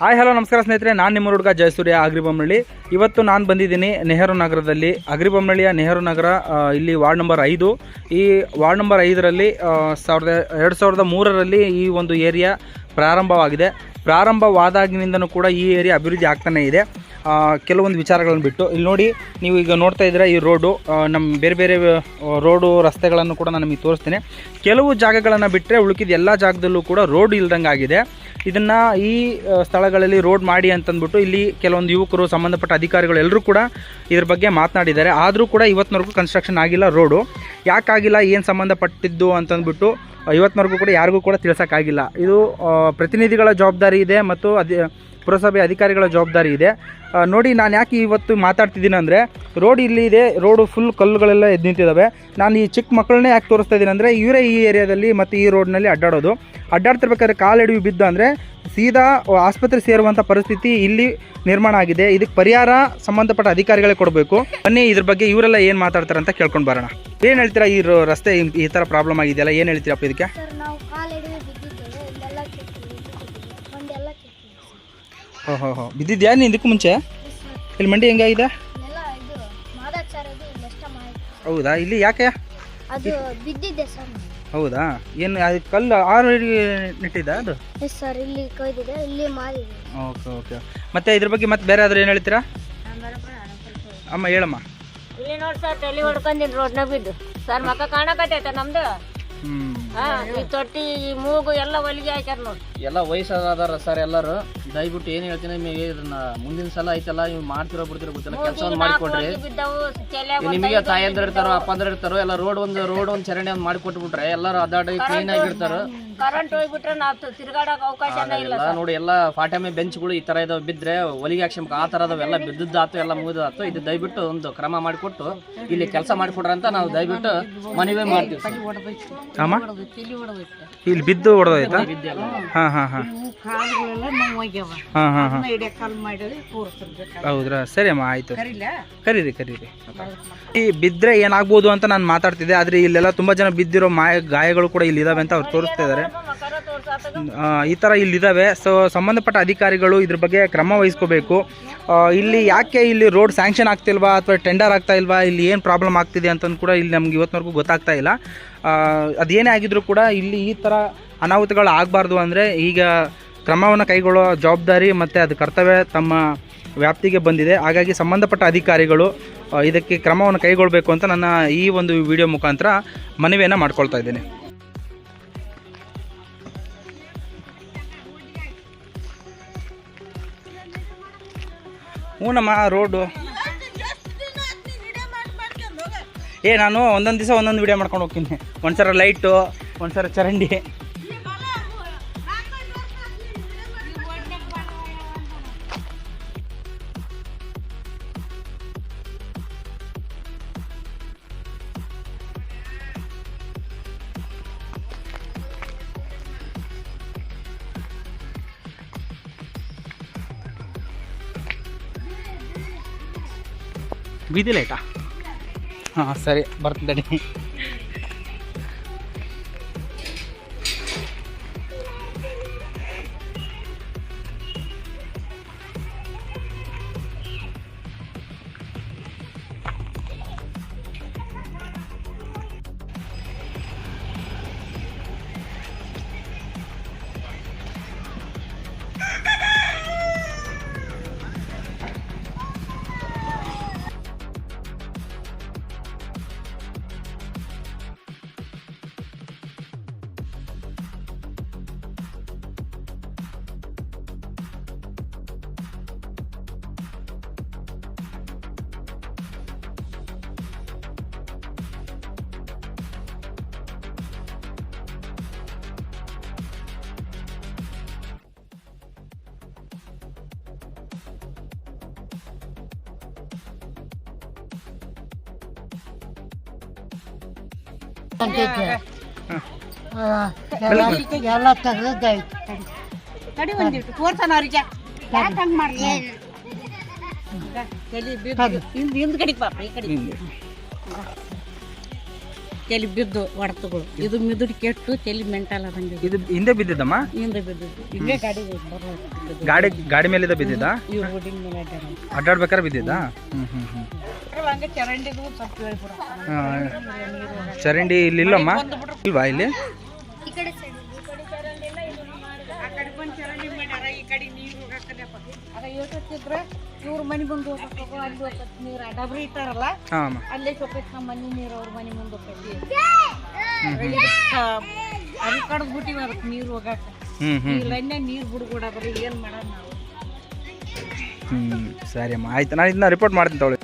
Hi, hello, ನಮಸ್ಕಾರ ಸ್ನೇಹಿತರೆ. ನಾನು ನಿಮ್ಮ ಹುಡುಗ ಜಯಸೂರ್ಯ ಅಗ್ರಿಬೊಮ್ಮನಹಳ್ಳಿ ಇವತ್ತು ನಾನು ಬಂದಿದ್ದೀನಿ ನೆಹರು ನಗರದಲ್ಲಿ. ಅಗ್ರಿಬೊಮ್ಮನಹಳ್ಳಿಯ ನೆಹರು ನಗರ ಇಲ್ಲಿ ವಾರ್ಡ್ ನಂಬರ್ ಐದು. ಈ ವಾರ್ಡ್ ನಂಬರ್ ಐದರಲ್ಲಿ ಸಾವಿರದ ಎರಡು ಸಾವಿರದ ಮೂರರಲ್ಲಿ ಈ ಒಂದು ಏರಿಯಾ ಪ್ರಾರಂಭವಾಗಿದೆ. ಪ್ರಾರಂಭವಾದಾಗಿನಿಂದನೂ ಕೂಡ ಈ ಏರಿಯಾ ಅಭಿವೃದ್ಧಿ ಆಗ್ತಾನೇ ಇದೆ. ಕೆಲವೊಂದು ವಿಚಾರಗಳನ್ನು ಬಿಟ್ಟು. ಇಲ್ಲಿ ನೋಡಿ, ನೀವು ಈಗ ನೋಡ್ತಾ ಇದ್ದೀರಾ ಈ ರೋಡು ನಮ್ಮ ಬೇರೆ ಬೇರೆ ರೋಡು ರಸ್ತೆಗಳನ್ನು ಕೂಡ ನಾನು ನಿಮಗೆ ತೋರಿಸ್ತೀನಿ. ಕೆಲವು ಜಾಗಗಳನ್ನು ಬಿಟ್ಟರೆ ಉಳುಕಿದ ಎಲ್ಲ ಜಾಗದಲ್ಲೂ ಕೂಡ ರೋಡ್ ಇಲ್ದಂಗೆ ಆಗಿದೆ. ಇದನ್ನು ಈ ಸ್ಥಳಗಳಲ್ಲಿ ರೋಡ್ ಮಾಡಿ ಅಂತಂದ್ಬಿಟ್ಟು ಇಲ್ಲಿ ಕೆಲವೊಂದು ಯುವಕರು, ಸಂಬಂಧಪಟ್ಟ ಅಧಿಕಾರಿಗಳು ಎಲ್ಲರೂ ಕೂಡ ಇದ್ರ ಬಗ್ಗೆ ಮಾತನಾಡಿದ್ದಾರೆ. ಆದರೂ ಕೂಡ ಇವತ್ತಿನವರೆಗೂ ಕನ್ಸ್ಟ್ರಕ್ಷನ್ ಆಗಿಲ್ಲ ರೋಡು. ಯಾಕಾಗಿಲ್ಲ ಏನು ಸಂಬಂಧಪಟ್ಟಿದ್ದು ಅಂತಂದ್ಬಿಟ್ಟು ಇವತ್ತಿನವರೆಗೂ ಕೂಡ ಯಾರಿಗೂ ಕೂಡ ತಿಳಿಸೋಕ್ಕಾಗಿಲ್ಲ ಇದು ಪ್ರತಿನಿಧಿಗಳ ಜವಾಬ್ದಾರಿ ಇದೆ ಮತ್ತು ಅಧಿ ಪುರಸಭೆ ಅಧಿಕಾರಿಗಳ ಜವಾಬ್ದಾರಿ ಇದೆ. ನೋಡಿ, ನಾನು ಯಾಕೆ ಇವತ್ತು ಮಾತಾಡ್ತಿದ್ದೀನಿ ಅಂದರೆ, ರೋಡ್ ಇಲ್ಲಿ ಇದೆ, ರೋಡು ಫುಲ್ ಕಲ್ಲುಗಳೆಲ್ಲ ಎದ್ದು ನಿಂತಿದ್ದಾವೆ ನಾನು ಈ ಚಿಕ್ಕ ಮಕ್ಕಳನ್ನೇ ಯಾಕೆ ತೋರಿಸ್ತಾ ಇದ್ದೀನಿ ಅಂದರೆ, ಇವರೇ ಈ ಏರಿಯಾದಲ್ಲಿ ಮತ್ತು ಈ ರೋಡ್ನಲ್ಲಿ ಅಡ್ಡಾಡೋದು. ಅಡ್ಡಾಡ್ತಿರ್ಬೇಕಾದ್ರೆ ಕಾಲೆಡವಿ ಬಿದ್ದು ಅಂದರೆ, ಸೀದಾ ಆಸ್ಪತ್ರೆ ಸೇರುವಂಥ ಪರಿಸ್ಥಿತಿ ಇಲ್ಲಿ ನಿರ್ಮಾಣ ಆಗಿದೆ. ಇದಕ್ಕೆ ಪರಿಹಾರ ಸಂಬಂಧಪಟ್ಟ ಅಧಿಕಾರಿಗಳೇ ಕೊಡಬೇಕು. ಬನ್ನಿ, ಇದ್ರ ಬಗ್ಗೆ ಇವರೆಲ್ಲ ಏನು ಮಾತಾಡ್ತಾರೆ ಅಂತ ಕೇಳ್ಕೊಂಡು ಬರೋಣ. ಏನು ಹೇಳ್ತೀರಾ? ಈ ರಸ್ತೆ ಈ ಥರ ಪ್ರಾಬ್ಲಮ್ ಆಗಿದೆಯಲ್ಲ, ಏನು ಹೇಳ್ತೀರಪ್ಪ ಇದಕ್ಕೆ? ಹೋ ಹೋ ಹೋ ಬಿದ್ದಿದ್ಯಾ ನೀನು ಇದಕ್ಕೂ ಮುಂಚೆ? ಇಲ್ಲಿ ಮಂಡಿ ಹೆಂಗಾಗಿದೆ? ಎಲ್ಲ ಇದು ಮಾಹಿತಿ ಹೌದಾ? ಇಲ್ಲಿ ಯಾಕೆ? ಅದು ಬಿದ್ದಿದ್ದೆ ಸರ್. ಹೌದಾ? ಏನು ಅದು ಕಲ್ಲು ಆರು ನೆಟ್ಟಿದ್ದ ಅದು? ಎಸ್ ಸರ್ ಇಲ್ಲಿ ಕೊಯ್ದಿದೆ ಇಲ್ಲಿ ಮಾರಿದೆ. Okay okay. ಮತ್ತೆ ಇದ್ರ ಬಗ್ಗೆ ಮತ್ತೆ ಬೇರೆ ಆದ್ರೆ ಏನು ಹೇಳ್ತೀರಾ? ಅಮ್ಮ ಹೇಳಮ್ಮ. ಇಲ್ಲಿ ನೋಡಿ ಸರ್ ತಲೆ ಹೊಡ್ಕೊಂಡಿನ್ ರೋಡ್ನಾಗ ಬಿದ್ದು. ಸರ್ ಮಕ್ಕ ಕಾಣಕತ್ತೈತೆ ನಮ್ದು? ಹ್ಞೂ ಹಾ ಈ ತೊಟ್ಟಿ ಈ ಮೂಗು ಎಲ್ಲ ಹೊಲಿಗೆ ಹಾಕ್ಯಾರ ನೋಡಿ. ಎಲ್ಲ ವಯಸ್ಸಾದಾರ ಸರ್ ಎಲ್ಲರೂ ದಯವಿಟ್ಟು ಏನು ಹೇಳ್ತೀನಿ ನಿಮಗೆ ಇದನ್ನ ಮುಂದಿನ ಸಲ ಐತಲ್ಲ ನೀವು ಮಾಡ್ತಿರೋ ಬಿಡ್ತಿರೋ ಗೊತ್ತಿಲ್ಲ ಕೆಲಸ ಮಾಡಿಕೊಡ್ರಿ. ಬಿದ್ದವು ತಲೆ ನಿಮಗೆ ತಾಯಂದ್ರ ಇರ್ತಾರೋ ಅಪ್ಪಂದ್ರ ಇರ್ತಾರೋ ಎಲ್ಲ ರೋಡ್ ಒಂದು ರೋಡ್ ಒಂದು ಚರಂಡಿ ಒಂದು ಮಾಡಿಕೊಟ್ಬಿಟ್ರೆ ಎಲ್ಲರೂ ಅದಾಡಿ ಕ್ಲೀನ್ ಆಗಿರ್ತಾರೋ ಕರೆಂಟ್ ಹೋಗ್ಬಿಟ್ರೆ ನಾವು ತಿರ್ಗಾಡಕ್ ಅವಕಾಶನೇ ಇಲ್ಲ ಎಲ್ಲ ನೋಡಿ ಎಲ್ಲ ಫಾಟಮೆ ಬೆಂಚ್ಗಳು ಈ ತರ ಇದಾವ ಬಿದ್ರೆ ಹೊಲಿಗೆ ಹಾಕ್ಸ್ಬೇಕು ಆ ತರ ಎಲ್ಲಾ ಬಿದ್ದದ್ದಾತು ಎಲ್ಲ ಮುಗಿದಾತು ಇದು ದಯವಿಟ್ಟು ಒಂದು ಕ್ರಮ ಮಾಡಿಕೊಟ್ಟು ಇಲ್ಲಿ ಕೆಲಸ ಮಾಡಿಕೊಡ್ರಿ ಅಂತ ನಾವು ದಯವಿಟ್ಟು ಮನವಿ ಮಾಡ್ತೀವಿ ಸರ್. ಅಮ್ಮ? ಇಲ್ಲಿ ಬಿದ್ದು ಹಾ ಹಾ ಹಾಂ. ಹಾಂ ಹಾಂ ಹಾಂ. ಹಾಂ ಹೌದ್ರಾ? ಸರಿ ಅಮ್ಮ ಆಯಿತು. ಕರೀರಿ ಕರೀರಿ. ಈ ಬಿದ್ದರೆ ಏನಾಗ್ಬೋದು ಅಂತ ನಾನು ಮಾತಾಡ್ತಿದ್ದೆ ಆದರೆ ಇಲ್ಲೆಲ್ಲ ತುಂಬ ಜನ ಬಿದ್ದಿರೋ ಮಾಯ ಗಾಯಗಳು ಕೂಡ ಇಲ್ಲಿ ಇದಾವೆ ಅಂತ ಅವ್ರು ತೋರಿಸ್ತಾ ಇದ್ದಾರೆ ಈ ಥರ ಇಲ್ಲಿದ್ದಾವೆ ಸೊ ಸಂಬಂಧಪಟ್ಟ ಅಧಿಕಾರಿಗಳು ಇದ್ರ ಬಗ್ಗೆ ಕ್ರಮ ವಹಿಸ್ಕೋಬೇಕು. ಇಲ್ಲಿ ಯಾಕೆ ಇಲ್ಲಿ ರೋಡ್ ಸ್ಯಾಂಕ್ಷನ್ ಆಗ್ತಿಲ್ವಾ ಅಥವಾ ಟೆಂಡರ್ ಆಗ್ತಾ ಇಲ್ವಾ ಇಲ್ಲಿ ಏನು ಪ್ರಾಬ್ಲಮ್ ಆಗ್ತಿದೆ ಅಂತಂದು ಕೂಡ ಇಲ್ಲಿ ನಮ್ಗೆ ಇವತ್ತಿನವರೆಗೂ ಗೊತ್ತಾಗ್ತಾ ಇಲ್ಲ. ಅದೇನೇ ಆಗಿದ್ರು ಕೂಡ ಇಲ್ಲಿ ಈ ಥರ ಅನಾಹುತಗಳು ಆಗಬಾರ್ದು ಅಂದರೆ ಈಗ ಕ್ರಮವನ್ನು ಕೈಗೊಳ್ಳೋ ಜವಾಬ್ದಾರಿ ಮತ್ತು ಅದು ಕರ್ತವ್ಯ ತಮ್ಮ ವ್ಯಾಪ್ತಿಗೆ ಬಂದಿದೆ. ಹಾಗಾಗಿ ಸಂಬಂಧಪಟ್ಟ ಅಧಿಕಾರಿಗಳು ಇದಕ್ಕೆ ಕ್ರಮವನ್ನು ಕೈಗೊಳ್ಳಬೇಕು ಅಂತ ನನ್ನ ಈ ಒಂದು ವಿಡಿಯೋ ಮುಖಾಂತರ ಮನವಿಯನ್ನು ಮಾಡ್ಕೊಳ್ತಾ ಇದ್ದೇನೆ. ಹ್ಞೂನಮ್ಮ ರೋಡು. ಏ ನಾನು ಒಂದೊಂದು ದಿವಸ ಒಂದೊಂದು ವಿಡಿಯೋ ಮಾಡ್ಕೊಂಡು ಹೋಗ್ತೀನಿ. ಒಂದ್ಸರ ಲೈಟು ಒಂದ್ಸರ ಚರಂಡಿ. ಬೀದಿ ಲೈಟಾ ಹಾಂ ಸರಿ ಬರ್ತಿದ್ದಾನೆ ಎಲ್ಲ ತೆಗ್ದೈತಿ ತಡಿ ಒಂದಿಟ್ಟು ತೋರ್ತಾನ ಅವ್ರಿಗೆ. ಯಾಕೆ ಹಂಗ್ ಮಾಡ್ತೀನಿ ತಲೆ ಬಿದ್ದು. ಹಿಂದ್ ಹಿಂದ್ ಕಡೆಗೆ ಪಾಪ ಈ ಕಡೆ ತಲೆ ಬಿದ್ದು ಹೊಡೆತಗಳು ಇದು ಮಿದುಡಿ ಕೆಟ್ಟು ತಲೆ ಮೆಂಟಲ್ ಅದಂಗೆ ಇದು. ಹಿಂದೆ ಬಿದ್ದಿದ್ದಮ್ಮ? ಹಿಂದೆ ಬಿದ್ದಿದ್ದು. ಹಿಂಗೆ ಗಾಡಿ ಗಾಡಿ ಗಾಡಿ ಮೇಲಿಂದ ಬಿದ್ದಿದ್ದ? ರೋಡಿನ ಮೇಲೆ ಹ್ಮ್ ಹ್ಮ್ ಹ್ಞೂ ಹಂಗೆ ಸ್ವಲ್ಪ ಹೇಳ್ಬಿಡ ಚರಂಡಿ ಇಲ್ಲಿಲ್ಲಮ್ಮ? ಇಲ್ವಾ ಇಲ್ಲಿ? ಈ ಕಡೆ ಸೈಡ್ ಈ ಕಡೆ ಆ ಕಡೆ ಬಂದು ಚರಂಡಿ ಮಾಡ್ಯಾರ ಈ ಕಡೆ ನೀರು ಹೋಗಕ್ಕಲ್ಲಪ್ಪ ಅದ ಯೋಚಿಸಿದ್ರೆ ಇವ್ರ ಮನೆ ಬಂದು ಹೋಗಬೇಕು ಅಲ್ಲಿ ಹೋಗತ್ತೆ ನೀರು. ಡಬ್ರಿ ಇಟ್ಟಾರಲ್ಲ ಹಾಂ ಅಮ್ಮ. ಅಲ್ಲೇ ಹೋಗೈತೆ ನಮ್ಮ ಮನೆ ನೀರು ಅವ್ರ ಮನೆ ಮುಂದೆ ಹೋಗೈತಿ ಅಲ್ಲಿ ಕಡ್ದು ಬಿಟ್ಟಿವಿ ಅದಕ್ಕೆ ನೀರು ಏನು ಮಾಡೋದು ನಾವು? ಹ್ಞೂ ಸರಿ ಅಮ್ಮ. ಆಯ್ತು ನಾನು ಇದನ್ನ ರಿಪೋರ್ಟ್ ಮಾಡ್ತೀನಿ ತಗೊಳ್ಳಿ.